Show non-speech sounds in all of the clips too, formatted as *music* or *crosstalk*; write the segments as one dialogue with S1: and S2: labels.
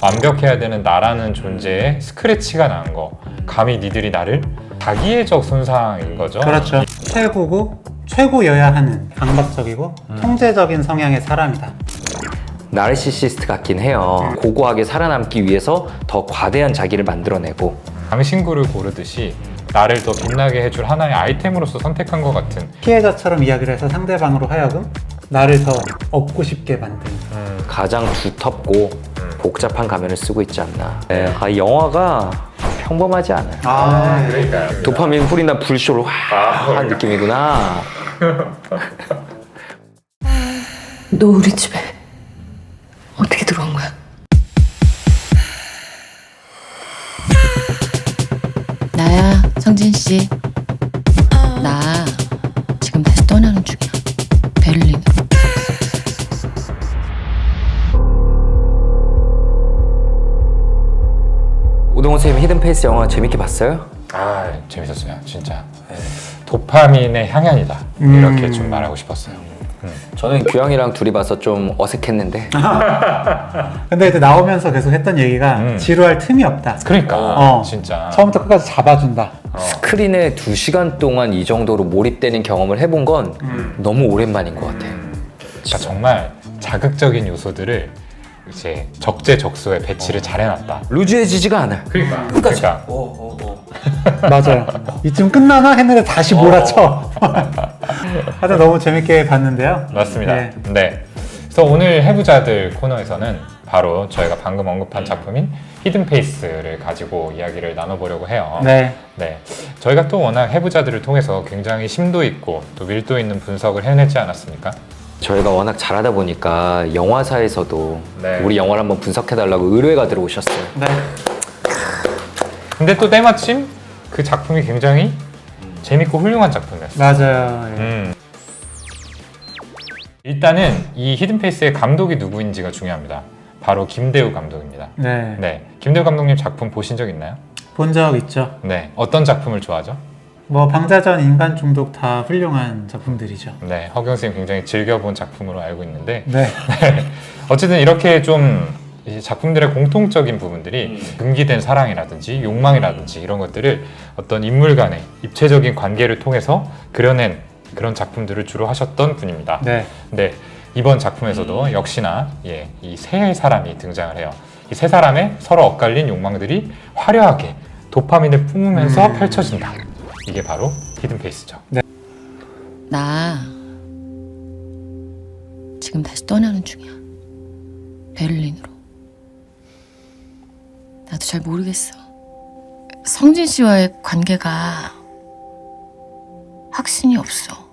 S1: 완벽해야 되는 나라는 존재에 스크래치가 난 거. 감히 니들이 나를 자기애적 손상인 거죠.
S2: 그렇죠. 최고고 최고여야 하는 강박적이고 통제적인 성향의 사람이다.
S3: 나르시시스트 같긴 해요. 고고하게 살아남기 위해서 더 과대한 자기를 만들어내고
S1: 강신구를 고르듯이 나를 더 빛나게 해줄 하나의 아이템으로서 선택한 것 같은
S2: 피해자처럼 이야기를 해서 상대방으로 하여금 나를 더 업고 싶게 만드는.
S3: 가장 두텁고 복잡한 가면을 쓰고 있지 않나. 네, 아, 이 영화가 평범하지 않아요.
S2: 아,
S1: 그러니까요.
S3: 도파민 뿌린다 불쇼로 와한 느낌이구나. *laughs*
S4: 너 우리 집에 어떻게 들어온 거야? 나야, 성진 씨.
S3: 선생님 히든페이스 영화 재밌게 봤어요?
S1: 아 재밌었어요 진짜 도파민의 향연이다
S2: 음.
S1: 이렇게 좀 말하고 싶었어요
S3: 저는 규영이랑 둘이 봐서 좀 어색했는데 *laughs*
S2: 근데 이제 나오면서 계속 했던 얘기가
S1: 음.
S2: 지루할 틈이 없다.
S1: 그러니까
S2: 어.
S1: 진짜
S2: 처음부터 끝까지 잡아준다.
S3: 스크린에 두 시간 동안 이 정도로 몰입되는 경험을 해본 건 너무 오랜만인 것 같아요.
S1: 그러니까 정말 자극적인 요소들을 이제 적재적소에 배치를 잘 해놨다
S3: 루즈해지지가 않아요.
S1: 그러니까 그러니까 *laughs*
S2: 맞아요. 이쯤 끝나나 했는데 다시 몰아쳐. *laughs* 하여튼 너무 재밌게 봤는데요.
S1: 맞습니다
S2: 네.
S1: 네. 그래서 오늘 해부자들 코너에서는 바로 저희가 방금 언급한 작품인 히든 페이스를 가지고 이야기를 나눠보려고 해요
S2: 네.
S1: 네, 저희가 또 워낙 해부자들을 통해서 굉장히 심도 있고 또 밀도 있는 분석을 해냈지 않았습니까?
S3: 저희가 워낙 잘하다 보니까 영화사에서도
S1: 네.
S3: 우리 영화를 한번 분석해달라고 의뢰가 들어오셨어요.
S2: 네.
S1: 근데 또 때마침 그 작품이 굉장히 재밌고 훌륭한 작품이었어요.
S2: 맞아요. 예.
S1: 음. 일단은 이 히든페이스의 감독이 누구인지가 중요합니다. 바로 김대우 감독입니다.
S2: 네.
S1: 네, 김대우 감독님 작품 보신 적 있나요?
S2: 본 적 있죠.
S1: 네, 어떤 작품을 좋아하죠?
S2: 뭐 방자전, 인간 중독 다 훌륭한 작품들이죠.
S1: 네, 허경 선생님 굉장히 즐겨본 작품으로 알고 있는데
S2: 네. *laughs*
S1: 어쨌든 이렇게 좀이 작품들의 공통적인 부분들이 금기된 사랑이라든지 욕망이라든지 이런 것들을 어떤 인물 간의 입체적인 관계를 통해서 그려낸 그런 작품들을 주로 하셨던 분입니다.
S2: 네.
S1: 근데 이번 작품에서도 역시나 예, 이 세 사람이 등장을 해요. 이 세 사람의 서로 엇갈린 욕망들이 화려하게 도파민을 뿜으면서
S2: 음.
S1: 펼쳐진다. 이게 바로 히든 페이스죠.
S4: 나 지금 다시 떠나는 중이야. 베를린으로. 나도 잘 모르겠어. 성진 씨와의 관계가 확신이 없어.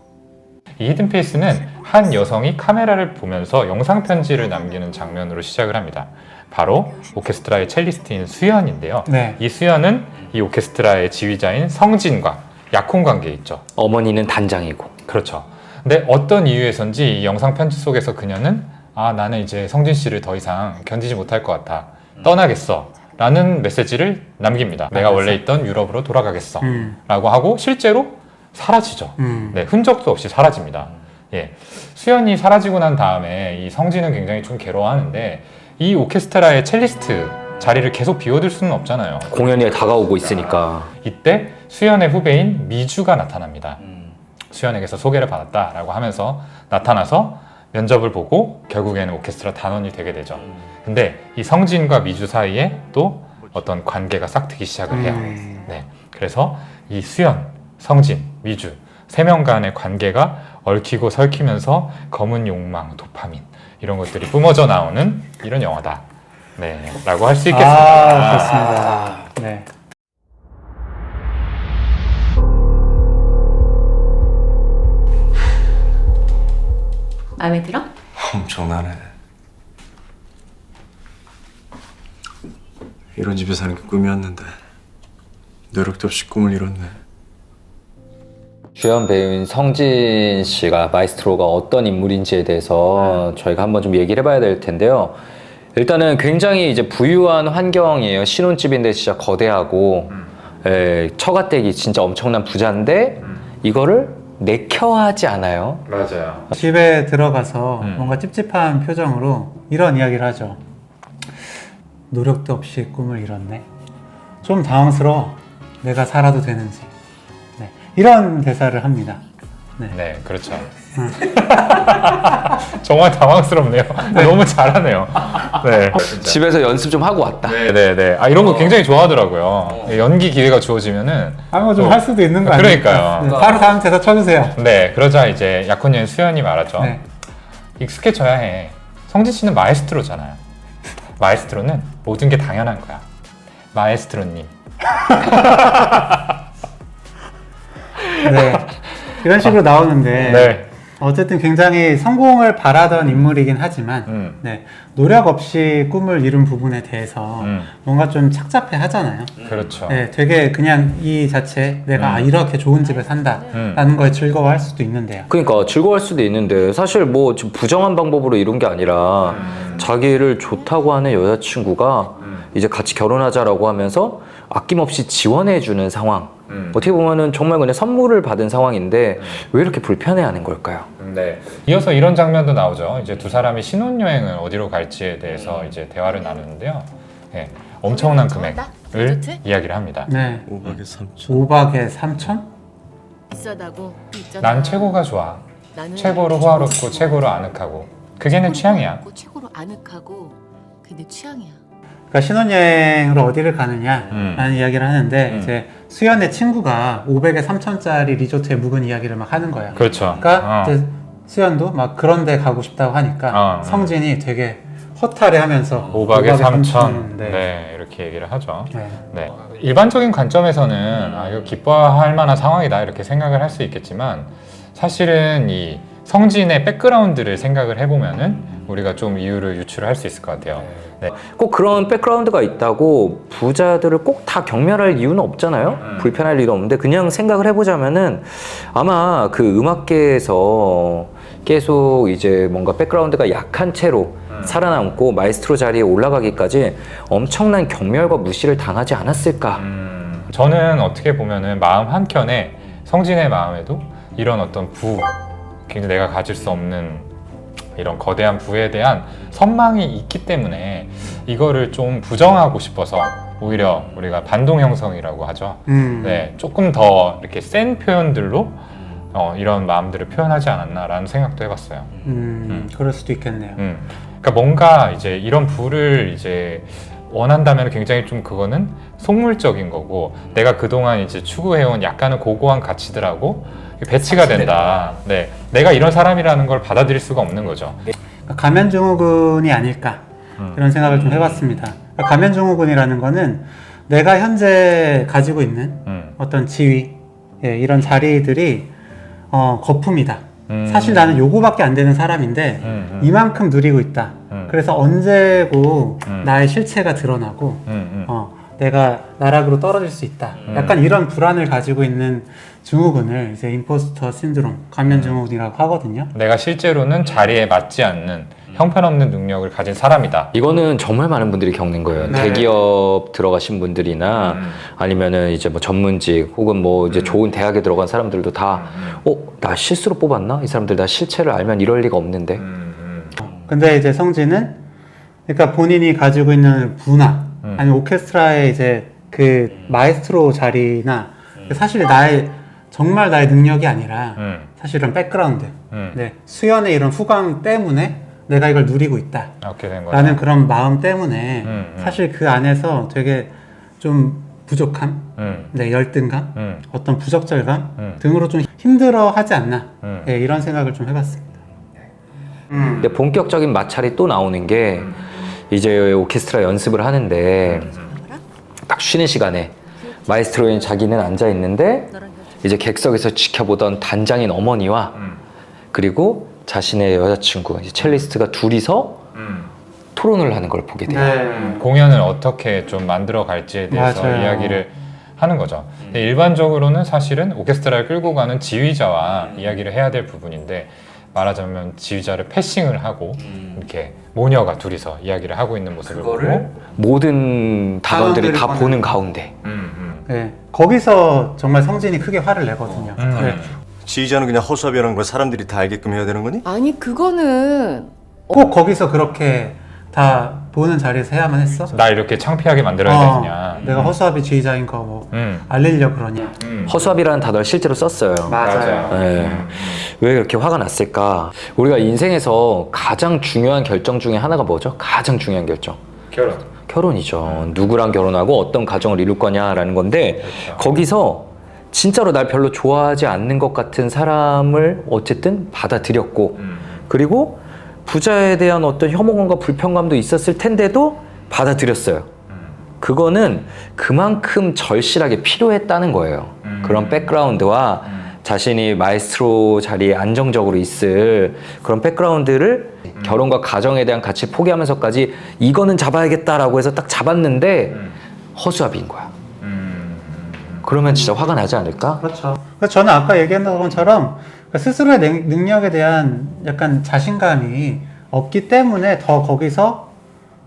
S1: 이 히든 페이스는 한 여성이 카메라를 보면서 영상 편지를 남기는 장면으로 시작을 합니다. 바로 오케스트라의 첼리스트인 수연인데요.
S2: 네.
S1: 이 수연은 이 오케스트라의 지휘자인 성진과 약혼 관계에 있죠.
S3: 어머니는 단장이고
S1: 그렇죠. 근데 어떤 이유에선지 이 영상 편지 속에서 그녀는 아 나는 이제 성진 씨를 더 이상 견디지 못할 것 같아 떠나겠어 라는 메시지를 남깁니다. 내가 원래 있던 유럽으로 돌아가겠어
S2: 음.
S1: 라고 하고 실제로 사라지죠.
S2: 음.
S1: 네, 흔적도 없이 사라집니다. 예. 수연이 사라지고 난 다음에 이 성진은 굉장히 좀 괴로워하는데 이 오케스트라의 첼리스트 자리를 계속 비워둘 수는 없잖아요.
S3: 공연이 다가오고 있으니까
S1: 이때 수연의 후배인 미주가 나타납니다. 수연에게서 소개를 받았다라고 하면서 나타나서 면접을 보고 결국에는 오케스트라 단원이 되게 되죠. 근데 이 성진과 미주 사이에 또 어떤 관계가 싹트기 시작을 해요.
S2: 음.
S1: 네. 그래서 이 수연, 성진, 미주 세 명 간의 관계가 얽히고 설키면서 검은 욕망, 도파민 이런 것들이 뿜어져 나오는 이런 영화다. 네, 라고 할 수 있겠습니다.
S2: 아, 그렇습니다. 네.
S4: 마음에 들어?
S5: 엄청나네. 이런 집에 사는 게 꿈이었는데 노력도 없이 꿈을 이뤘네.
S3: 주연 배우인 성진 씨가 마이스트로가 어떤 인물인지에 대해서 저희가 한번 좀 얘기를 해봐야 될 텐데요. 일단은 굉장히 이제 부유한 환경이에요. 신혼집인데 진짜 거대하고 예, 처가댁이 진짜 엄청난 부자인데 이거를 내켜하지 않아요.
S1: 맞아요.
S2: 집에 들어가서
S1: 음.
S2: 뭔가 찝찝한 표정으로 이런 이야기를 하죠. 노력도 없이 꿈을 이뤘네. 좀 당황스러워. 내가 살아도 되는지. 네. 이런 대사를 합니다. 네.
S1: 네, 그렇죠. *laughs* 정말 당황스럽네요. 너무 잘하네요. 네.
S3: 집에서 연습 좀 하고 왔다.
S1: 네, 네, 네. 아, 이런 거 굉장히 좋아하더라고요. 연기 기회가 주어지면은
S2: 아무 좀
S1: 또-
S2: 할 수도 있는 거 아니에요?
S1: 그러니까요.
S2: 네, 바로 다음 대사 쳐주세요.
S1: 네, 그러자 이제 약혼녀인 수연이 말하죠.
S2: 네.
S1: 익숙해져야 해. 성진 씨는 마에스트로잖아요. 마에스트로는 모든 게 당연한 거야. 마에스트로님. *laughs*
S2: 네. 이런 식으로 나오는데
S1: 네.
S2: 어쨌든 굉장히 성공을 바라던 인물이긴 하지만
S1: 음.
S2: 네. 노력 없이 꿈을 이룬 부분에 대해서
S1: 음.
S2: 뭔가 좀 착잡해 하잖아요.
S1: 그렇죠.
S2: 네, 되게 그냥 이 자체 내가
S1: 음.
S2: 아, 이렇게 좋은 집에 산다라는 거에 즐거워할 수도 있는데요.
S3: 그러니까 즐거워할 수도 있는데 사실 뭐 지금 부정한 방법으로 이룬 게 아니라
S1: 음.
S3: 자기를 좋다고 하는 여자친구가 이제 같이 결혼하자라고 하면서 아낌없이 지원해주는 상황.
S1: 음.
S3: 어떻게 보면은 정말 그냥 선물을 받은 상황인데 왜 이렇게 불편해하는 걸까요?
S1: 네. 이어서 이런 장면도 나오죠. 이제 두 사람이 신혼여행을 어디로 갈지에 대해서 이제 대화를 나누는데요. 네. 엄청난 금액을? 이야기를 합니다.
S2: 네.
S5: 5박에 3천
S2: 5박에 3천?
S4: 비싸다고 있잖아.
S1: 난 최고가 좋아.
S4: 나는
S1: 최고로 호화롭고. 최고로 아늑하고. 그게 내 취향이야.
S4: 호화롭고 최고로 아늑하고 그게 내 취향이야.
S2: 그러니까 신혼여행으로 어디를 가느냐라는
S1: 음.
S2: 이야기를 하는데
S1: 음.
S2: 이제 수연의 친구가 500에 3천짜리 리조트에 묵은 이야기를 막 하는 거야.
S1: 그렇죠.
S2: 그러니까
S1: 어.
S2: 이제 수연도 막 그런 데 가고 싶다고 하니까
S1: 어, 어.
S2: 성진이 되게 허탈해하면서
S1: 5박에 3천.
S2: 3천.
S1: 네.
S2: 네.
S1: 이렇게 얘기를 하죠.
S2: 네.
S1: 네. 일반적인 관점에서는 아, 이거 기뻐할 만한 상황이다 이렇게 생각을 할 수 있겠지만 사실은 이 성진의 백그라운드를 생각을 해보면은 우리가 좀 이유를 유추를 할수 있을 것 같아요. 네.
S3: 꼭 그런 백그라운드가 있다고 부자들을 꼭 다 경멸할 이유는 없잖아요.
S1: 음.
S3: 불편할 일은 없는데 그냥 생각을 해보자면은 아마 그 음악계에서 계속 이제 뭔가 백그라운드가 약한 채로
S1: 음.
S3: 살아남고 마이스트로 자리에 올라가기까지 엄청난 경멸과 무시를 당하지 않았을까.
S1: 음, 저는 어떻게 보면은 마음 한켠에 성진의 마음에도 이런 어떤 부, 굉장히 내가 가질 수 없는 이런 거대한 부에 대한 선망이 있기 때문에 이거를 좀 부정하고 싶어서 오히려 우리가 반동 형성이라고 하죠.
S2: 음.
S1: 네, 조금 더 이렇게 센 표현들로 어, 이런 마음들을 표현하지 않았나라는 생각도 해봤어요.
S2: 음,
S1: 음.
S2: 그럴 수도 있겠네요.
S1: 음, 그러니까 뭔가 이제 이런 부를 이제 원한다면 굉장히 좀 그거는 속물적인 거고 내가 그동안 이제 추구해온 약간은 고고한 가치들하고 배치가 된다. 네, 내가 이런 사람이라는 걸 받아들일 수가 없는 거죠.
S2: 그러니까 가면증후군이 아닐까
S1: 음.
S2: 이런 생각을 좀 해봤습니다. 그러니까 가면증후군이라는 거는 내가 현재 가지고 있는
S1: 음,
S2: 어떤 지위 예, 이런 자리들이 어, 거품이다.
S1: 음.
S2: 사실 나는 요거밖에 안 되는 사람인데
S1: 음, 음.
S2: 이만큼 누리고 있다.
S1: 음.
S2: 그래서 언제고
S1: 음.
S2: 나의 실체가 드러나고
S1: 음, 음.
S2: 어, 내가 나락으로 떨어질 수 있다.
S1: 음.
S2: 약간 이런 불안을 가지고 있는 증후군을 이제 임포스터 신드롬, 가면 증후군이라고 하거든요.
S1: 내가 실제로는 자리에 맞지 않는 형편없는 능력을 가진 사람이다.
S3: 이거는 정말 많은 분들이 겪는 거예요.
S2: 네.
S3: 대기업 들어가신 분들이나
S1: 음.
S3: 아니면은 이제 뭐 전문직 혹은 뭐 이제 좋은 대학에 들어간 사람들도 다, 어, 나 실수로 뽑았나? 이 사람들 나 실체를 알면 이럴 리가 없는데.
S1: 음, 음.
S2: 근데 이제 성진은 그러니까 본인이 가지고 있는 부나
S1: 음.
S2: 아니면 오케스트라의 이제 그 마에스트로 자리나 사실 나의 정말 나의 능력이 아니라
S1: 음,
S2: 사실은 백그라운드,
S1: 음.
S2: 네, 수연의 이런 후광 때문에 내가 이걸 누리고 있다.
S1: 이렇게 된 거죠.
S2: 라는 그런 마음 때문에
S1: 음, 음.
S2: 사실 그 안에서 되게 좀 부족함,
S1: 음,
S2: 네, 열등감,
S1: 음,
S2: 어떤 부적절감
S1: 음.
S2: 등으로 좀 힘들어 하지 않나
S1: 음.
S2: 네, 이런 생각을 좀 해봤습니다. 음.
S3: 근데 본격적인 마찰이 또 나오는 게 이제 오케스트라 연습을 하는데 딱 쉬는 시간에 마이스트로인 자기는 앉아 있는데. 이제 객석에서 지켜보던 단장인 어머니와
S1: 음,
S3: 그리고 자신의 여자친구 이제 첼리스트가 둘이서
S1: 음.
S3: 토론을 하는 걸 보게 돼요.
S2: 네.
S1: 공연을 어떻게 좀 만들어 갈지에 대해서
S2: 맞아요.
S1: 이야기를 하는 거죠. 근데 일반적으로는 사실은 오케스트라를 끌고 가는 지휘자와 이야기를 해야 될 부분인데 말하자면 지휘자를 패싱을 하고 이렇게 모녀가 둘이서 이야기를 하고 있는 모습을 보고
S3: 모든 단원들이 다
S2: 단원들이
S3: 보는 가운데
S1: 음, 음.
S2: 네, 거기서 정말 성진이 크게 화를 내거든요.
S1: 음.
S2: 네.
S5: 지휘자는 그냥 허수아비라는 걸 사람들이 다 알게끔 해야 되는 거니?
S6: 아니 그거는
S2: 꼭 거기서 그렇게 다 보는 자리에서 해야만 했어?
S1: 나 이렇게 창피하게 만들어야
S2: 어,
S1: 되느냐.
S2: 내가 허수아비 지휘자인 거 뭐
S1: 음.
S2: 알리려 그러냐?
S1: 음.
S3: 허수아비라는 단어를 실제로 썼어요.
S1: 맞아요.
S3: 네. 왜 그렇게 화가 났을까? 우리가 인생에서 가장 중요한 결정 중에 하나가 뭐죠? 가장 중요한 결정.
S1: 결혼.
S3: 결혼이죠. 누구랑 결혼하고 어떤 가정을 이룰 거냐라는 건데
S1: 그렇죠.
S3: 거기서 진짜로 날 별로 좋아하지 않는 것 같은 사람을 어쨌든 받아들였고
S1: 음.
S3: 그리고 부자에 대한 어떤 혐오감과 불평감도 있었을 텐데도 받아들였어요.
S1: 음.
S3: 그거는 그만큼 절실하게 필요했다는 거예요.
S1: 음.
S3: 그런 백그라운드와
S1: 음.
S3: 자신이 마에스트로 자리에 안정적으로 있을 그런 백그라운드를
S1: 음.
S3: 결혼과 가정에 대한 가치 포기하면서까지 이거는 잡아야겠다라고 해서 딱 잡았는데
S1: 음.
S3: 허수아비인 거야.
S1: 음.
S3: 그러면 진짜 화가 나지 않을까?
S2: 그렇죠. 저는 아까 얘기했던 것처럼 그 스스로의 능- 능력에 대한 약간 자신감이 없기 때문에 더 거기서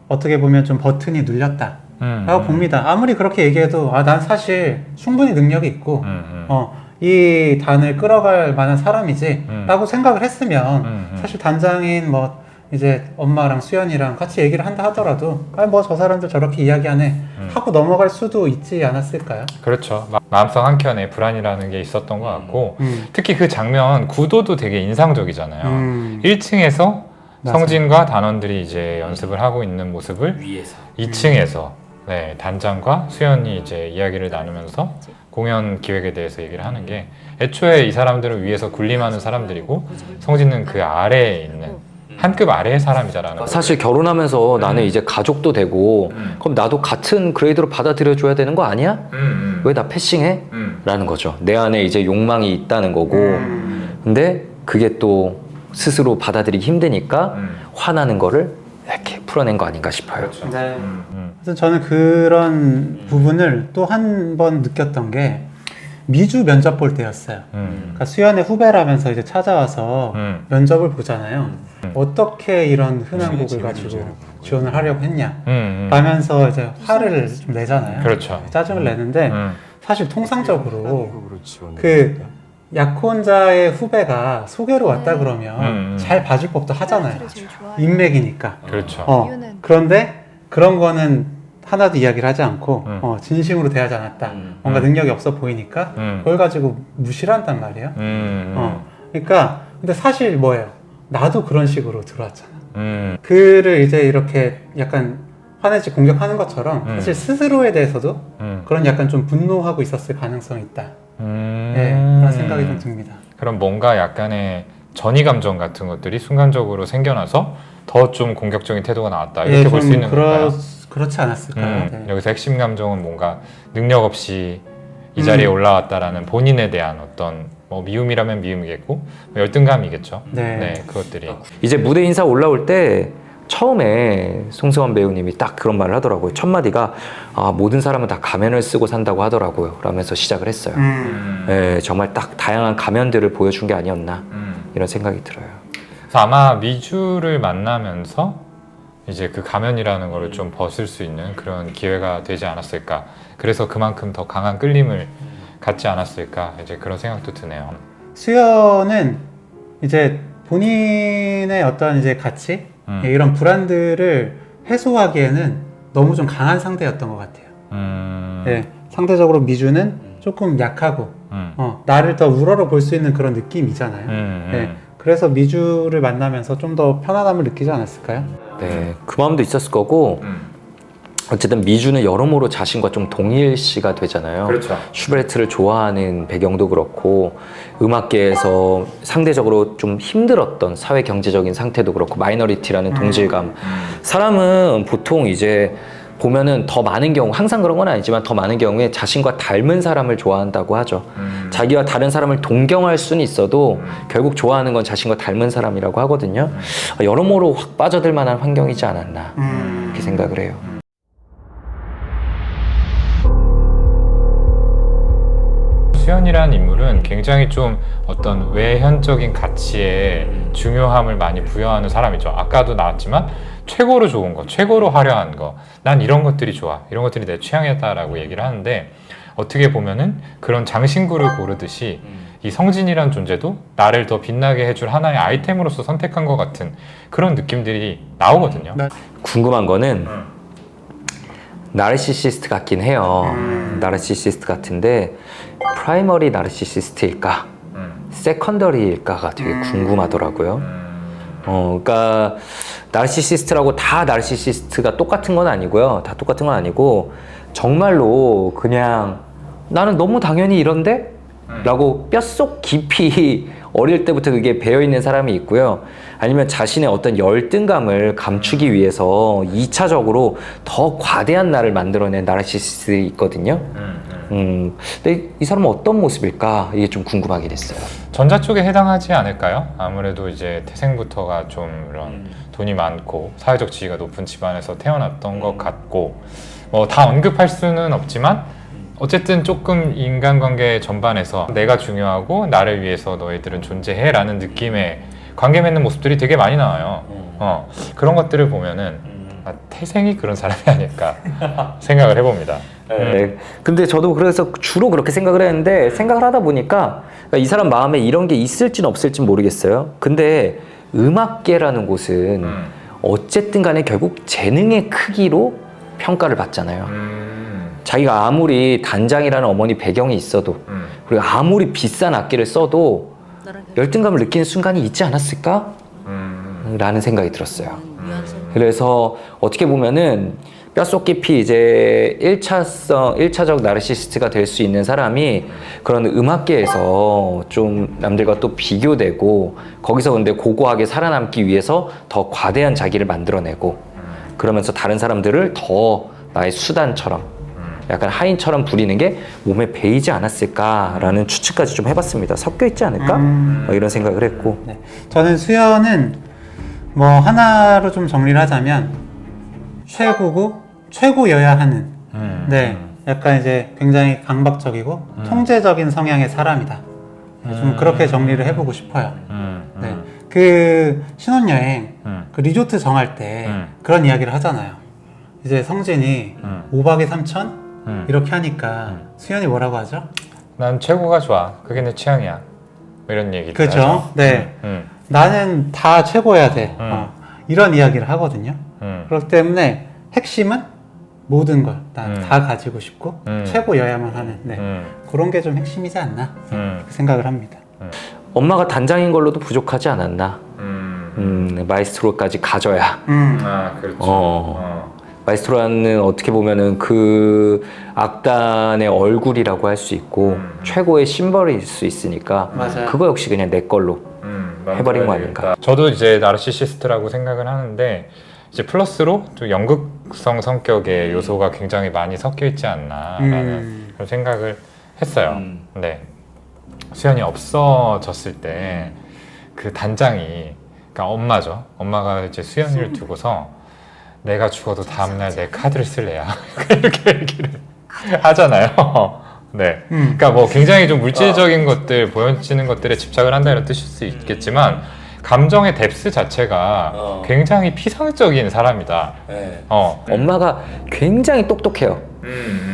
S2: 어떻게 보면 좀 버튼이 눌렸다라고
S1: 음.
S2: 봅니다. 아무리 그렇게 얘기해도 아, 난 사실 충분히 능력이 있고
S1: 음. 음.
S2: 어, 이 단을 끌어갈 만한 사람이지
S1: 음.
S2: 라고 생각을 했으면
S1: 음, 음.
S2: 사실 단장인 뭐 이제 엄마랑 수연이랑 같이 얘기를 한다 하더라도 아뭐 저 사람들 저렇게 이야기하네
S1: 음.
S2: 하고 넘어갈 수도 있지 않았을까요?
S1: 그렇죠. 마- 마음속 한켠에 불안이라는 게 있었던 것 같고
S2: 음.
S1: 특히 그 장면 구도도 되게 인상적이잖아요.
S2: 음.
S1: 1층에서
S2: 맞아요.
S1: 성진과 단원들이 이제 연습을 하고 있는 모습을
S3: 위에서.
S1: 2층에서 네, 단장과 수연이 이제 이야기를 나누면서 공연 기획에 대해서 얘기를 하는 게 애초에 이 사람들은 위에서 군림하는 사람들이고 성진은 그 아래에 있는 한 급 아래의 사람이자라는
S3: 사실 결혼하면서 나는 이제 가족도 되고
S1: 음.
S3: 그럼 나도 같은 그레이드로 받아들여 줘야 되는 거 아니야?
S1: 음, 음.
S3: 왜 나 패싱해?
S1: 음.
S3: 라는 거죠. 내 안에 이제 욕망이 있다는 거고
S2: 음.
S3: 근데 그게 또 스스로 받아들이기 힘드니까
S1: 음.
S3: 화나는 거를 이렇게 풀어낸 거 아닌가 싶어요.
S1: 그렇죠.
S2: 네.
S1: 음, 음.
S2: 그래서 저는 그런 부분을 또 한 번 느꼈던 게 미주 면접 볼 때였어요.
S1: 음.
S2: 그러니까 수연의 후배라면서 이제 찾아와서
S1: 음.
S2: 면접을 보잖아요.
S1: 음.
S2: 어떻게 이런 흔한 곡을 가지고 지원을 하려고 했냐
S1: 음, 음.
S2: 라면서 이제 화를 좀 내잖아요.
S1: 그렇죠.
S2: 짜증을 내는데
S1: 음.
S2: 사실 통상적으로
S5: 지원을
S2: 그 약혼자의 후배가 소개로 왔다
S6: 네.
S2: 그러면
S1: 음, 음.
S2: 잘 봐줄 법도 하잖아요. 인맥이니까.
S1: 그렇죠.
S2: 어, 그런데 그런 거는 하나도 이야기를 하지 않고
S1: 음.
S2: 어, 진심으로 대하지 않았다.
S3: 음.
S2: 뭔가
S1: 음.
S2: 능력이 없어 보이니까
S1: 음.
S2: 그걸 가지고 무시를 한단 말이에요.
S1: 음.
S2: 어, 그러니까 근데 사실 뭐예요? 나도 그런 식으로 들어왔잖아.
S1: 음.
S2: 그를 이제 이렇게 약간 화내지 공격하는 것처럼
S1: 음.
S2: 사실 스스로에 대해서도
S1: 음.
S2: 그런 약간 좀 분노하고 있었을 가능성이 있다.
S1: 음.
S2: 네, 그런 생각이 좀 듭니다.
S1: 그럼 뭔가 약간의 전이 감정 같은 것들이 순간적으로 생겨나서 더 좀 공격적인 태도가 나왔다 이렇게
S2: 예, 볼수좀
S1: 있는
S2: 그렇,
S1: 건가요?
S2: 그렇지 않았을까요?
S1: 음,
S2: 네.
S1: 여기서 핵심 감정은 뭔가 능력 없이 이 자리에
S2: 음.
S1: 올라왔다라는 본인에 대한 어떤 뭐 미움이라면 미움이겠고 뭐 열등감이겠죠.
S2: 네.
S1: 그것들이.
S3: 이제 무대 인사 올라올 때 처음에 송승환 배우님이 딱 그런 말을 하더라고요. 첫 마디가 아, 모든 사람은 다 가면을 쓰고 산다고 하더라고요. 라면서 시작을 했어요.
S2: 음.
S3: 예, 정말 딱 다양한 가면들을 보여준 게 아니었나
S1: 음.
S3: 이런 생각이 들어요.
S1: 그래서 아마 미주를 만나면서 이제 그 가면이라는 거를 좀 벗을 수 있는 그런 기회가 되지 않았을까. 그래서 그만큼 더 강한 끌림을 갖지 않았을까. 이제 그런 생각도 드네요.
S2: 수연은 이제 본인의 어떤 이제 가치
S1: 음.
S2: 예, 이런 불안들을 해소하기에는 너무 좀 강한 상대였던 것 같아요.
S1: 음.
S2: 예, 상대적으로 미주는 조금 약하고
S1: 음.
S2: 어, 나를 더 우러러 볼 수 있는 그런 느낌이잖아요.
S1: 음.
S2: 예, 그래서 미주를 만나면서 좀 더 편안함을 느끼지 않았을까요?
S3: 네, 그 마음도 있었을 거고
S1: 음.
S3: 어쨌든 미주는 여러모로 자신과 좀 동일시가 되잖아요.
S1: 그렇죠.
S3: 슈베르트를 좋아하는 배경도 그렇고 음악계에서 상대적으로 좀 힘들었던 사회 경제적인 상태도 그렇고 마이너리티라는 동질감.
S1: 음.
S3: 사람은 보통 이제 보면은 더 많은 경우 항상 그런 건 아니지만 더 많은 경우에 자신과 닮은 사람을 좋아한다고 하죠.
S1: 음.
S3: 자기와 다른 사람을 동경할 수는 있어도 결국 좋아하는 건 자신과 닮은 사람이라고 하거든요. 여러모로 확 빠져들 만한 환경이지 않았나
S2: 음.
S3: 이렇게 생각을 해요.
S1: 수연이라는 인물은 굉장히 좀 어떤 외현적인 가치에 중요함을 많이 부여하는 사람이죠. 아까도 나왔지만 최고로 좋은 거, 최고로 화려한 거, 난 이런 것들이 좋아, 이런 것들이 내 취향이다라고 얘기를 하는데 어떻게 보면은 그런 장신구를 고르듯이 이 성진이란 존재도 나를 더 빛나게 해줄 하나의 아이템으로서 선택한 것 같은 그런 느낌들이 나오거든요.
S2: 네.
S3: 궁금한 거는 나르시시스트 같긴 해요.
S1: 음.
S3: 나르시시스트 같은데 프라이머리 나르시시스트일까,
S1: 음.
S3: 세컨더리일까가 되게 궁금하더라고요.
S1: 음.
S3: 어, 그러니까 나르시시스트라고 다 나르시시스트가 똑같은 건 아니고요. 다 똑같은 건 아니고 정말로 그냥 나는 너무 당연히 이런데? 라고 뼛속 깊이 *laughs* 어릴 때부터 그게 배어 있는 사람이 있고요. 아니면 자신의 어떤 열등감을 감추기 위해서 2차적으로 더 과대한 나를 만들어낸 나르시시스트 있거든요.
S1: 음. 음.
S3: 음, 근데 이 사람은 어떤 모습일까? 이게 좀 궁금하게 됐어요.
S1: 전자 쪽에 해당하지 않을까요? 아무래도 이제 태생부터가 좀 이런 돈이 많고 사회적 지위가 높은 집안에서 태어났던 것 같고 뭐 다 언급할 수는 없지만 어쨌든 조금 인간관계 전반에서 내가 중요하고 나를 위해서 너희들은 존재해라는 느낌의 관계 맺는 모습들이 되게 많이 나와요. 어, 그런 것들을 보면은 아, 태생이 그런 사람이 아닐까 생각을 해봅니다.
S3: 네. 근데 저도 그래서 주로 그렇게 생각을 했는데 생각을 하다 보니까 그러니까 이 사람 마음에 이런 게 있을지는 없을지 모르겠어요. 근데 음악계라는 곳은
S1: 음.
S3: 어쨌든 간에 결국 재능의 크기로 평가를 받잖아요.
S1: 음,
S3: 자기가 아무리 단장이라는 어머니 배경이 있어도
S1: 음.
S3: 그리고 아무리 비싼 악기를 써도 열등감을 느끼는 순간이 있지 않았을까?
S1: 음.
S3: 라는 생각이 들었어요. 그래서 어떻게 보면은 뼛속 깊이 이제 1차성, 1차적 나르시시스트가 될 수 있는 사람이 그런 음악계에서 좀 남들과 또 비교되고 거기서 근데 고고하게 살아남기 위해서 더 과대한 자기를 만들어내고 그러면서 다른 사람들을 더 나의 수단처럼 약간 하인처럼 부리는 게 몸에 배이지 않았을까라는 추측까지 좀 해봤습니다. 섞여 있지 않을까?
S2: 음.
S3: 뭐 이런 생각을 했고.
S2: 네. 저는 수연은 뭐 하나로 좀 정리를 하자면 최고고 최고여야 하는
S1: 음.
S2: 네 약간 이제 굉장히 강박적이고 통제적인 성향의 사람이다 좀 그렇게 정리를 해보고 싶어요
S1: 음. 음.
S2: 네. 그 신혼여행
S1: 음.
S2: 그 리조트 정할 때
S1: 음.
S2: 그런 이야기를 하잖아요 이제 성진이
S1: 음.
S2: 5박에 3천
S1: 음.
S2: 이렇게 하니까 수연이 뭐라고 하죠?
S1: 난 최고가 좋아. 그게 내 취향이야. 뭐 이런 얘기.
S2: 그죠? 네.
S1: 음,
S2: 나는 다 최고여야 돼
S1: 음.
S2: 어, 이런 이야기를 하거든요
S1: 음,
S2: 그렇기 때문에 핵심은 모든 걸다
S1: 음.
S2: 가지고 싶고
S1: 음.
S2: 최고여야만 하는 네.
S1: 음,
S2: 그런 게 좀 핵심이지 않나
S1: 음,
S2: 그 생각을 합니다.
S3: 엄마가 단장인 걸로도 부족하지 않았나.
S1: 음.
S3: 음, 마이스트로까지 가져야.
S2: 음.
S1: 아, 그렇죠.
S3: 어. 마이스트로는 어떻게 보면은 그 악단의 얼굴이라고 할 수 있고
S1: 음.
S3: 최고의 심벌일 수 있으니까
S2: 맞아요.
S3: 그거 역시 그냥 내 걸로.
S1: 음,
S3: 해버린 거 아닌가.
S1: 저도 이제 나르시시스트라고 생각을 하는데 이제 플러스로 좀 연극 성 성격의 요소가 굉장히 많이 섞여 있지 않나라는
S2: 음.
S1: 그런 생각을 했어요.
S3: 음.
S1: 네. 수연이 없어졌을 때 그 단장이 그러니까 엄마죠. 엄마가 이제 수연이를 두고서 내가 죽어도 다음날 내 카드를 쓸래야 *laughs* 이렇게 얘기를 하잖아요. *laughs* 네.
S2: 음.
S1: 그러니까 뭐 굉장히 좀 물질적인 것들 보여지는 것들에 집착을 한다 이런 뜻일 수 있겠지만 감정의 뎁스 자체가
S3: 어.
S1: 굉장히 피상적인 사람이다. 어.
S3: 엄마가 굉장히 똑똑해요.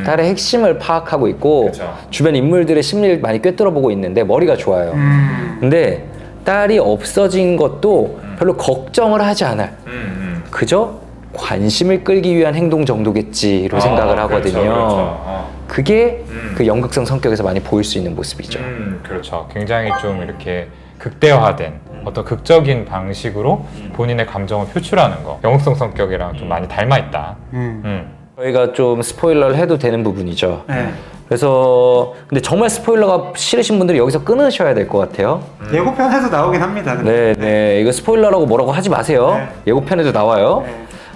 S3: 딸의 핵심을 파악하고 있고
S1: 그쵸.
S3: 주변 인물들의 심리를 많이 꿰뚫어 보고 있는데 머리가 좋아요.
S2: 음.
S3: 근데 딸이 없어진 것도 별로 걱정을 하지 않아요.
S1: 음,
S3: 그저 관심을 끌기 위한 행동 정도겠지로
S1: 음.
S3: 생각을
S1: 어,
S3: 하거든요.
S1: 그렇죠, 그렇죠. 어.
S3: 그게
S1: 음.
S3: 그 연극성 성격에서 많이 보일 수 있는 모습이죠.
S1: 음, 그렇죠. 굉장히 좀 이렇게 극대화된 어떤 극적인 방식으로 본인의 감정을 표출하는 거. 영웅성 성격이랑 좀 많이 닮아 있다.
S2: 음.
S1: 음.
S3: 저희가 좀 스포일러를 해도 되는 부분이죠.
S2: 네.
S3: 그래서 근데 정말 스포일러가 싫으신 분들이 여기서 끊으셔야 될 것 같아요.
S2: 예고편에도 나오긴 합니다. 근데.
S3: 네, 네. 이거 스포일러라고 뭐라고 하지 마세요.
S2: 네.
S3: 예고편에도 나와요.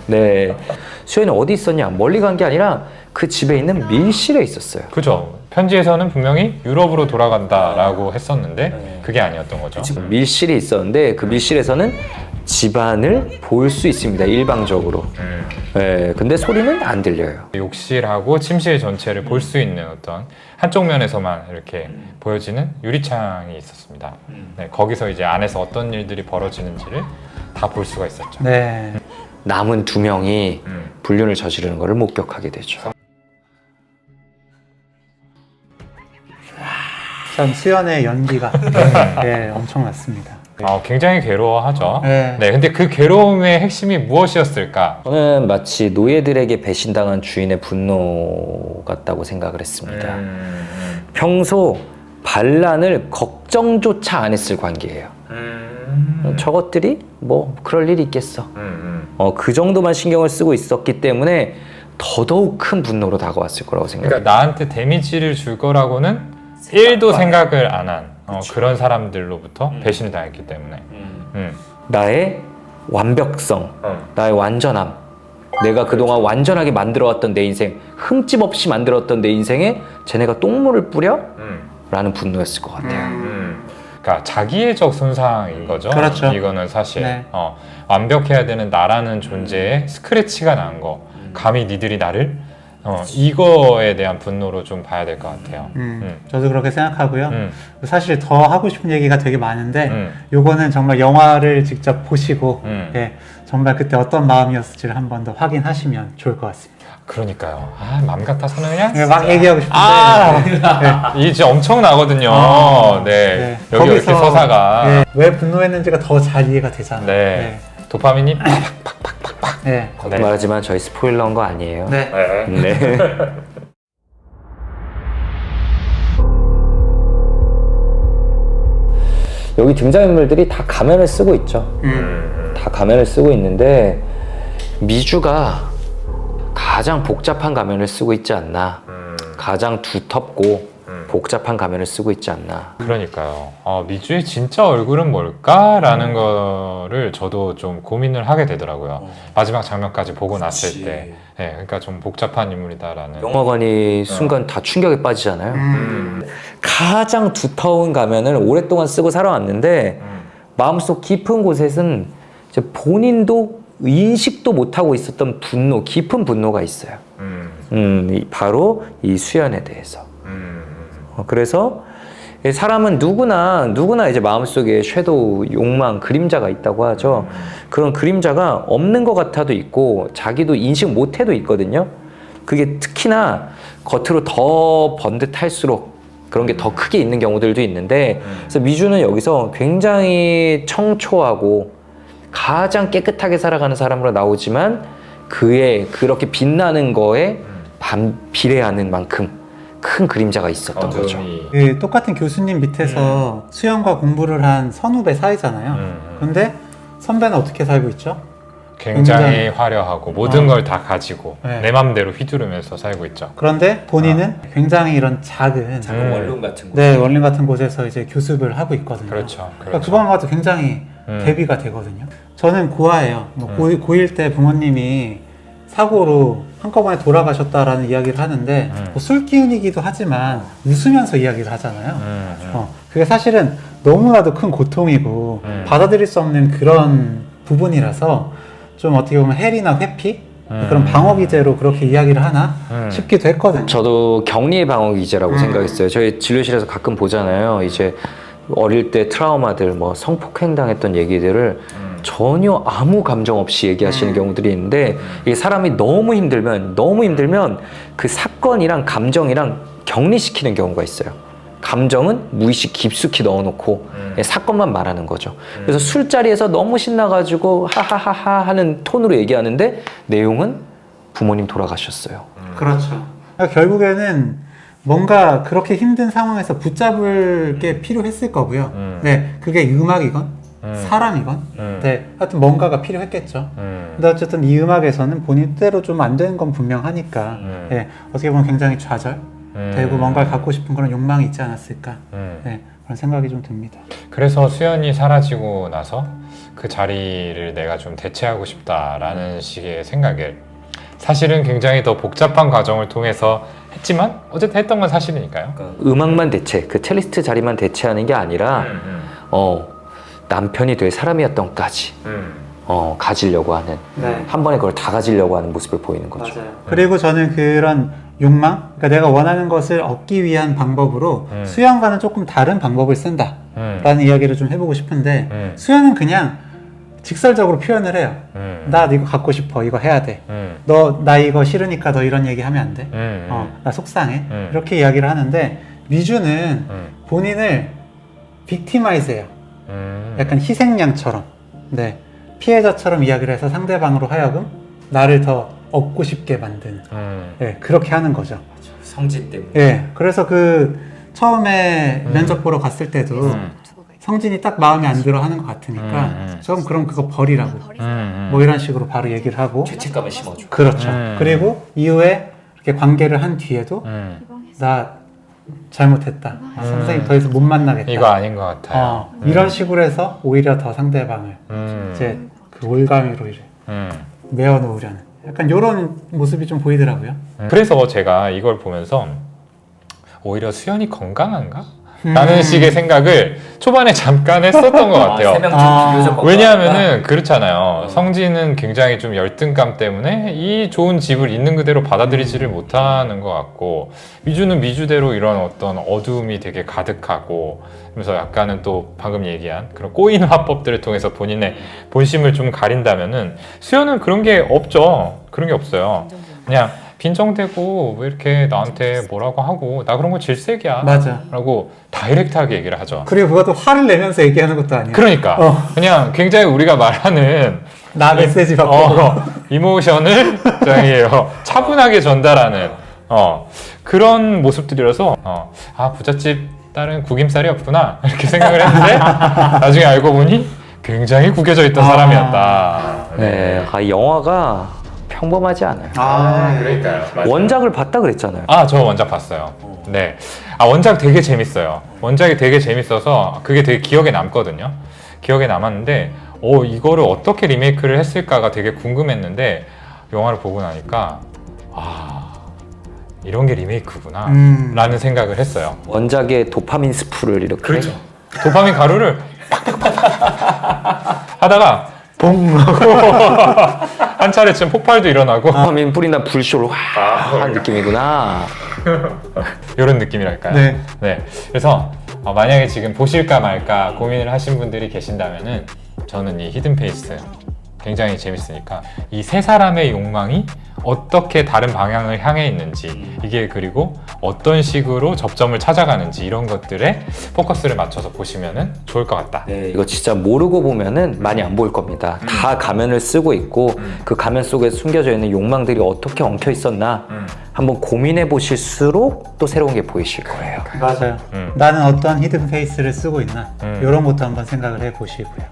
S3: 네. 수현이 어디 있었냐? 멀리 간 게 아니라 그 집에 있는 밀실에 있었어요.
S1: 그죠. 편지에서는 분명히 유럽으로 돌아간다라고 했었는데 그게 아니었던 거죠.
S3: 밀실이 있었는데 그 밀실에서는 집안을 볼 수 있습니다. 일방적으로.
S1: 음.
S3: 네. 근데 소리는 안 들려요.
S1: 욕실하고 침실 전체를 볼 수 있는 어떤 한쪽 면에서만 이렇게 보여지는 유리창이 있었습니다. 네, 거기서 이제 안에서 어떤 일들이 벌어지는지를 다 볼 수가 있었죠.
S2: 네.
S3: 남은 두 명이
S1: 음.
S3: 불륜을 저지르는 것을 목격하게 되죠.
S2: 참 수연의 연기가 *laughs* 예, 엄청났습니다.
S1: 어, 굉장히 괴로워하죠.
S2: 네.
S1: 네, 근데 그 괴로움의 핵심이 무엇이었을까?
S3: 저는 마치 노예들에게 배신당한 주인의 분노 같다고 생각을 했습니다.
S1: 음,
S3: 평소 반란을 걱정조차 안 했을 관계예요.
S1: 음,
S3: 저것들이 뭐 그럴 일이 있겠어.
S1: 음, 음.
S3: 어, 그 정도만 신경을 쓰고 있었기 때문에 더더욱 큰 분노로 다가왔을 거라고 생각해요.
S1: 그러니까 나한테 데미지를 줄 거라고는 1도 생각을 안한 어, 그런 사람들로부터 배신을 당했기 때문에. 음.
S3: 나의 완벽성,
S1: 어.
S3: 나의 완전함, 내가 그동안 완전하게 만들어왔던 내 인생, 흠집 없이 만들었던 내 인생에 쟤네가 똥물을 뿌려?
S1: 음.
S3: 라는 분노였을 것 같아요.
S1: 음. 그러니까 자기애적 손상인 거죠.
S2: 그렇죠.
S1: 이거는 사실
S2: 네.
S1: 어, 완벽해야 되는 나라는 존재에 스크래치가 난 거. 감히 니들이 나를 어, 이거에 대한 분노로 좀 봐야 될 것 같아요.
S2: 음,
S1: 음.
S2: 저도 그렇게 생각하고요.
S1: 음.
S2: 사실 더 하고 싶은 얘기가 되게 많은데
S1: 음.
S2: 요거는 정말 영화를 직접 보시고
S1: 음.
S2: 예, 정말 그때 어떤 마음이었을지를 한 번 더 확인하시면 좋을 것 같습니다.
S1: 그러니까요. 아, 맘 같아서는 그냥
S2: 예, 막 얘기하고 싶은데
S1: 아! 이게 진짜 엄청나거든요.
S2: 어,
S1: 네.
S2: 네.
S1: 여기 이렇게 서사가
S2: 예, 왜 분노했는지가 더 잘 이해가 되잖아요.
S1: 네. 도파민이
S2: 예. 예.
S3: 거듭 말하지만 저희 스포일러인 거 아니에요.
S2: 네.
S1: 네.
S3: 네. *laughs* 여기 등장인물들이 다 가면을 쓰고 있죠.
S2: 음.
S3: 다 가면을 쓰고 있는데 미주가 가장 복잡한 가면을 쓰고 있지 않나.
S1: 음.
S3: 가장 두텁고
S1: 음.
S3: 복잡한 가면을 쓰고 있지 않나.
S1: 그러니까요. 어, 미주의 진짜 얼굴은 뭘까라는 거를 저도 좀 고민을 하게 되더라고요. 마지막 장면까지 보고 났을 때, 예, 그러니까 좀 복잡한 인물이다라는.
S3: 영화관이 순간 다 충격에 빠지잖아요.
S1: 음.
S3: 가장 두터운 가면을 오랫동안 쓰고 살아왔는데
S1: 음.
S3: 마음속 깊은 곳에는 이제 본인도 인식도 못하고 있었던 분노, 깊은 분노가 있어요.
S1: 음.
S3: 음, 이- 바로 이 수연에 대해서.
S1: 음.
S3: 어, 그래서 이 사람은 누구나 누구나 이제 마음속에 섀도우, 욕망, 그림자가 있다고 하죠. 그런 그림자가 없는 것 같아도 있고 자기도 인식 못해도 있거든요. 그게 특히나 겉으로 더 번듯할수록 그런 게 더 크게 있는 경우들도 있는데 그래서 미주는 여기서 굉장히 청초하고 가장 깨끗하게 살아가는 사람으로 나오지만 그의 그렇게 빛나는 거에 반 비례하는 만큼 큰 그림자가 있었던 거죠.
S1: 어둠이.
S2: 그 똑같은 교수님 밑에서 수영과 공부를 한 선후배 사이잖아요.
S1: 음, 음.
S2: 근데 선배는 어떻게 살고 있죠?
S1: 굉장히
S2: 굉장히-
S1: 화려하고 모든
S2: 어.
S1: 걸 다 가지고
S2: 네.
S1: 내 맘대로 휘두르면서 살고 있죠.
S2: 그런데 본인은 굉장히 이런 작은
S1: 음.
S3: 원룸 같은
S2: 네 원룸 같은 곳에서 이제 교습을 하고 있거든요.
S1: 그렇죠.
S2: 그러니까
S1: 그렇죠.
S2: 그것만 봐도 굉장히
S1: 음.
S2: 대비가 되거든요. 저는 고아예요. 뭐
S1: 음.
S2: 고, 고1 때 부모님이 사고로 한꺼번에 돌아가셨다라는 이야기를 하는데
S1: 음.
S2: 뭐 술 기운이기도 하지만 웃으면서 이야기를 하잖아요.
S1: 음, 음.
S2: 어, 그게 사실은 너무나도 큰 고통이고
S1: 음.
S2: 받아들일 수 없는 그런 부분이라서 좀 어떻게 보면 해리나 회피
S1: 음.
S2: 그런 방어 기제로 그렇게 이야기를 하나
S1: 음.
S2: 싶기도 했거든요.
S3: 저도 격리의 방어 기제라고
S2: 음.
S3: 생각했어요. 저희 진료실에서 가끔 보잖아요. 이제 어릴 때 트라우마들, 뭐 성폭행 당했던 얘기들을
S1: 음.
S3: 전혀 아무 감정 없이 얘기하시는
S2: 음.
S3: 경우들이 있는데 이게 사람이 너무 힘들면 너무 힘들면 그 사건이랑 감정이랑 격리시키는 경우가 있어요. 감정은 무의식 깊숙이 넣어놓고
S1: 음.
S3: 사건만 말하는 거죠. 그래서 술자리에서 너무 신나가지고 하하하하 하는 톤으로 얘기하는데 내용은 부모님 돌아가셨어요.
S2: 그렇죠. 그러니까 결국에는 뭔가 그렇게 힘든 상황에서 붙잡을 게 필요했을 거고요.
S1: 음.
S2: 네, 그게 음악이건
S1: 음.
S2: 사람이건,
S1: 음.
S2: 네, 하여튼 뭔가가 필요했겠죠.
S1: 음.
S2: 근데 어쨌든 이 음악에서는 본인 뜻대로 좀 안 되는 건 분명하니까,
S1: 음.
S2: 네, 어떻게 보면 굉장히 좌절,
S1: 음.
S2: 되고 뭔가를 갖고 싶은 그런 욕망이 있지 않았을까,
S1: 음.
S2: 네, 그런 생각이 좀 듭니다.
S1: 그래서 수연이 사라지고 나서 그 자리를 내가 좀 대체하고 싶다라는 식의 생각을 사실은 굉장히 더 복잡한 과정을 통해서 했지만 어쨌든 했던 건 사실이니까요.
S3: 음악만 대체, 그 첼리스트 자리만 대체하는 게 아니라
S1: 음,
S3: 어, 남편이 될 사람이었던까지
S1: 음,
S3: 어, 가지려고 하는
S2: 네.
S3: 한 번에 그걸 다 가지려고 하는 모습을 보이는 거죠.
S2: 맞아요. 그리고 저는 그런 욕망, 그러니까 내가 원하는 것을 얻기 위한 방법으로
S1: 음.
S2: 수영과는 조금 다른 방법을 쓴다.
S1: 음,
S2: 라는 이야기를 좀 해보고 싶은데
S1: 음.
S2: 수연은 그냥 직설적으로 표현을 해요.
S1: 음,
S2: 나 이거 갖고 싶어. 이거 해야 돼.
S1: 음,
S2: 너 나 이거 싫으니까 너 이런 얘기 하면 안 돼.
S1: 음,
S2: 어, 나 속상해.
S1: 음.
S2: 이렇게 이야기를 하는데 미주는
S1: 음,
S2: 본인을 빅티마이즈해요.
S1: 음.
S2: 약간 희생양처럼, 네 피해자처럼 이야기를 해서 상대방으로 하여금 나를 더 얻고 싶게 만드는,
S1: 음.
S2: 네 그렇게 하는 거죠.
S3: 성진 때문에.
S2: 예, 그래서 그 처음에
S1: 음.
S2: 면접 보러 갔을 때도
S1: 음.
S2: 성진이 딱 마음에 안 들어 하는 것 같으니까
S1: 음, 음.
S2: 좀 그럼 그거 버리라고
S1: 음. 음.
S2: 뭐 이런 식으로 바로 얘기를 하고
S3: 죄책감을 심어줘.
S2: 그렇죠.
S1: 음.
S2: 그리고 이후에 이렇게 관계를 한 뒤에도
S1: 음.
S2: 나 잘못했다. 아, 선생님 더 이상 못 만나겠다.
S1: 이거 아닌 것 같아요.
S2: 어,
S1: 음.
S2: 이런 식으로 해서 오히려 더 상대방을
S1: 음.
S2: 이제 그 올가미로 이제
S1: 음.
S2: 메어 놓으려는 약간 이런 모습이 좀 보이더라고요.
S1: 음. 그래서 제가 이걸 보면서 오히려 수연이 건강한가?
S2: 음.
S1: 라는 식의 생각을 초반에 잠깐 했었던 것 같아요.
S3: 세명 중
S2: 아.
S3: 비교적 건강하다.
S1: 왜냐하면은 그렇잖아요. 성진은 굉장히 좀 열등감 때문에 이 좋은 집을 있는 그대로 받아들이지를 못하는 것 같고 미주는 미주대로 이런 어떤 어두움이 되게 가득하고 그래서 약간은 또 방금 얘기한 그런 꼬인 화법들을 통해서 본인의 본심을 좀 가린다면은 수연은 그런 게 없죠. 그런 게 없어요. 그냥 빈정대고 왜 이렇게 나한테 뭐라고 하고 나 그런 거 질색이야.
S2: 맞아.
S1: 라고 다이렉트하게 얘기를 하죠.
S2: 그리고 그것도 화를 내면서 얘기하는 것도 아니에요.
S1: 그러니까
S2: 어.
S1: 그냥 굉장히 우리가 말하는
S2: 나 메시지 받고
S1: 어, 이모션을 *laughs* 굉장히 어, 차분하게 전달하는 어, 그런 모습들이라서 어, 아 부잣집 딸은 구김살이 없구나 이렇게 생각을 했는데 *laughs* 나중에 알고 보니 굉장히 구겨져 있던
S2: 아.
S1: 사람이었다.
S3: 네, 아, 이 영화가 평범하지 않아요.
S2: 아,
S1: 그러니까요.
S3: 원작을 봤다 그랬잖아요.
S1: 아, 저 원작 봤어요. 네. 아, 원작 되게 재밌어요. 원작이 되게 재밌어서 그게 되게 기억에 남거든요. 기억에 남았는데, 어, 이거를 어떻게 리메이크를 했을까가 되게 궁금했는데, 영화를 보고 나니까, 아, 이런 게 리메이크구나.
S2: 음.
S1: 라는 생각을 했어요.
S3: 원작의 도파민 스프를 이렇게
S1: 그렇죠. 도파민 가루를 팍팍팍팍 *laughs* 하다가, 봉! 하고, *laughs* 한 차례쯤 폭발도 일어나고,
S3: 도파민 뿌린다 불쇼를 확한 느낌이구나.
S1: 이런 느낌이랄까요?
S2: 네.
S1: 네. 그래서 어, 만약에 지금 보실까 말까 고민을 하신 분들이 계신다면은 저는 이 히든 페이스 굉장히 재밌으니까 이 세 사람의 욕망이 어떻게 다른 방향을 향해 있는지 이게 그리고 어떤 식으로 접점을 찾아가는지 이런 것들에 포커스를 맞춰서 보시면은 좋을 것 같다.
S3: 네, 이거 진짜 모르고 보면은 많이 안 보일 겁니다. 다 가면을 쓰고 있고 그 가면 속에 숨겨져 있는 욕망들이 어떻게 엉켜 있었나
S1: 음.
S3: 한번 고민해 보실수록 또 새로운 게 보이실 거예요.
S2: 맞아요.
S1: 음.
S2: 나는 어떤 히든 페이스를 쓰고 있나
S1: 음.
S2: 이런 것도 한번 생각을 해 보시고요.